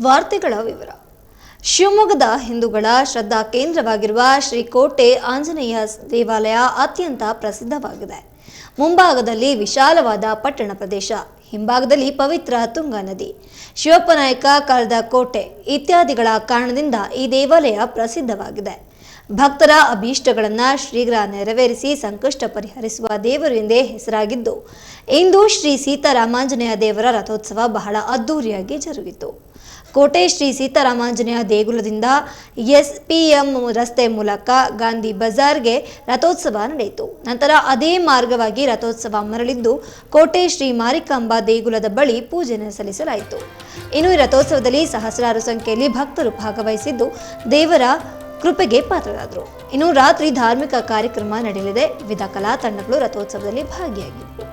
ವಾರ್ತೆಗಳ ವಿವರ. ಶಿವಮೊಗ್ಗದ ಹಿಂದೂಗಳ ಶ್ರದ್ಧಾ ಕೇಂದ್ರವಾಗಿರುವ ಶ್ರೀಕೋಟೆ ಆಂಜನೇಯ ದೇವಾಲಯ ಅತ್ಯಂತ ಪ್ರಸಿದ್ಧವಾಗಿದೆ. ಮುಂಭಾಗದಲ್ಲಿ ವಿಶಾಲವಾದ ಪಟ್ಟಣ ಪ್ರದೇಶ, ಹಿಂಭಾಗದಲ್ಲಿ ಪವಿತ್ರ ತುಂಗಾ ನದಿ ಶಿವಪ್ಪನಾಯಕ ಕಾಲದ ಕೋಟೆ ಇತ್ಯಾದಿಗಳ ಕಾರಣದಿಂದ ಈ ದೇವಾಲಯ ಪ್ರಸಿದ್ಧವಾಗಿದೆ. ಭಕ್ತರ ಅಭೀಷ್ಟಗಳನ್ನು ಶೀಘ್ರ ನೆರವೇರಿಸಿ ಸಂಕಷ್ಟ ಪರಿಹರಿಸುವ ದೇವರು ಎಂದೇ ಹೆಸರಾಗಿದ್ದು, ಇಂದು ಶ್ರೀ ಸೀತಾರಾಮಾಂಜನೇಯ ದೇವರ ರಥೋತ್ಸವ ಬಹಳ ಅದ್ದೂರಿಯಾಗಿ ಜರುಗಿತು. ಕೋಟೆ ಶ್ರೀ ಸೀತಾರಾಮಾಂಜನೇಯ ದೇಗುಲದಿಂದ ಎಸ್ಪಿಎಂ ರಸ್ತೆ ಮೂಲಕ ಗಾಂಧಿ ಬಜಾರ್ಗೆ ರಥೋತ್ಸವ ನಡೆಯಿತು. ನಂತರ ಅದೇ ಮಾರ್ಗವಾಗಿ ರಥೋತ್ಸವ ಮರಳಿದ್ದು ಕೋಟೆ ಶ್ರೀ ಮಾರಿಕಾಂಬಾ ದೇಗುಲದ ಬಳಿ ಪೂಜೆ ಸಲ್ಲಿಸಲಾಯಿತು. ಇನ್ನು ರಥೋತ್ಸವದಲ್ಲಿ ಸಹಸ್ರಾರು ಸಂಖ್ಯೆಯಲ್ಲಿ ಭಕ್ತರು ಭಾಗವಹಿಸಿದ್ದು ದೇವರ ಕೃಪೆಗೆ ಪಾತ್ರರಾದರು. ಇನ್ನು ರಾತ್ರಿ ಧಾರ್ಮಿಕ ಕಾರ್ಯಕ್ರಮ ನಡೆಯಲಿದೆ. ವಿವಿಧ ಕಲಾ ತಂಡಗಳು ರಥೋತ್ಸವದಲ್ಲಿ ಭಾಗಿಯಾಗಿದ್ದವು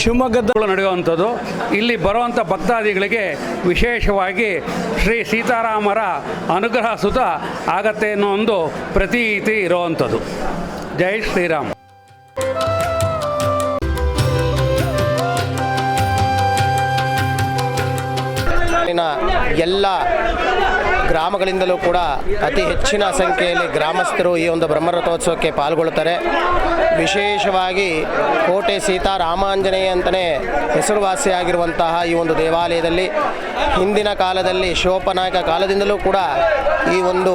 ಶಿವಮೊಗ್ಗದ ನಡೆಯುವಂಥದ್ದು ಇಲ್ಲಿ ಬರುವಂಥ ಭಕ್ತಾದಿಗಳಿಗೆ ವಿಶೇಷವಾಗಿ ಶ್ರೀ ಸೀತಾರಾಮರ ಅನುಗ್ರಹ ಸುತ ಆಗತ್ತೆ ಅನ್ನೋ ಒಂದು ಪ್ರತೀತಿ ಇರುವಂಥದ್ದು. ಜೈ ಶ್ರೀರಾಮ್. ಎಲ್ಲ ಗ್ರಾಮಗಳಿಂದಲೂ ಕೂಡ ಅತಿ ಹೆಚ್ಚಿನ ಸಂಖ್ಯೆಯಲ್ಲಿ ಗ್ರಾಮಸ್ಥರು ಈ ಒಂದು ಬ್ರಹ್ಮರಥೋತ್ಸವಕ್ಕೆ ಪಾಲ್ಗೊಳ್ಳುತ್ತಾರೆ. ವಿಶೇಷವಾಗಿ ಕೋಟೆ ಸೀತಾರಾಮಾಂಜನೇಯ ಅಂತಲೇ ಹೆಸರುವಾಸಿಯಾಗಿರುವಂತಹ ಈ ಒಂದು ದೇವಾಲಯದಲ್ಲಿ ಹಿಂದಿನ ಕಾಲದಲ್ಲಿ ಶಿವಪ್ಪನಾಯಕ ಕಾಲದಿಂದಲೂ ಕೂಡ ಈ ಒಂದು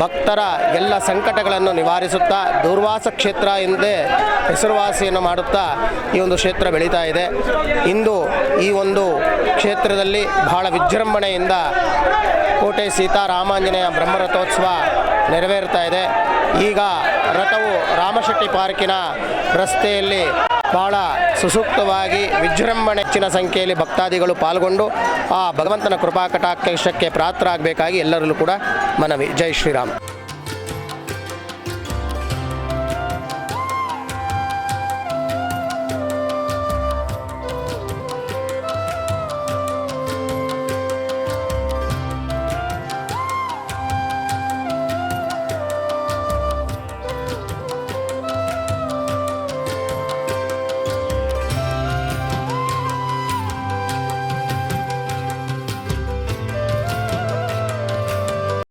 ಭಕ್ತರ ಎಲ್ಲ ಸಂಕಟಗಳನ್ನು ನಿವಾರಿಸುತ್ತಾ ದುರ್ವಾಸ ಕ್ಷೇತ್ರ ಎಂದೇ ಹೆಸರುವಾಸಿಯನ್ನು ಮಾಡುತ್ತಾ ಈ ಒಂದು ಕ್ಷೇತ್ರ ಬೆಳೀತಾ ಇದೆ. ಇಂದು ಈ ಒಂದು ಕ್ಷೇತ್ರದಲ್ಲಿ ಬಹಳ ವಿಜೃಂಭಣೆಯಿಂದ ಕೋಟೆ ಸೀತಾರಾಮಾಂಜನೇಯ ಬ್ರಹ್ಮರಥೋತ್ಸವ ನೆರವೇರ್ತಾ ಇದೆ. ಈಗ ರಥವು ರಾಮಶೆಟ್ಟಿ ಪಾರ್ಕಿನ ರಸ್ತೆಯಲ್ಲಿ ಬಹಳ ಸುಸೂಕ್ತವಾಗಿ ವಿಜೃಂಭಣೆ ಹೆಚ್ಚಿನ ಸಂಖ್ಯೆಯಲ್ಲಿ ಭಕ್ತಾದಿಗಳು ಪಾಲ್ಗೊಂಡು ಆ ಭಗವಂತನ ಕೃಪಾ ಕಟಾಕ್ಷಕ್ಕೆ ಆಗಬೇಕಾಗಿ ಎಲ್ಲರಲ್ಲೂ ಕೂಡ ಮನವಿ. ಜೈ ಶ್ರೀರಾಮ್.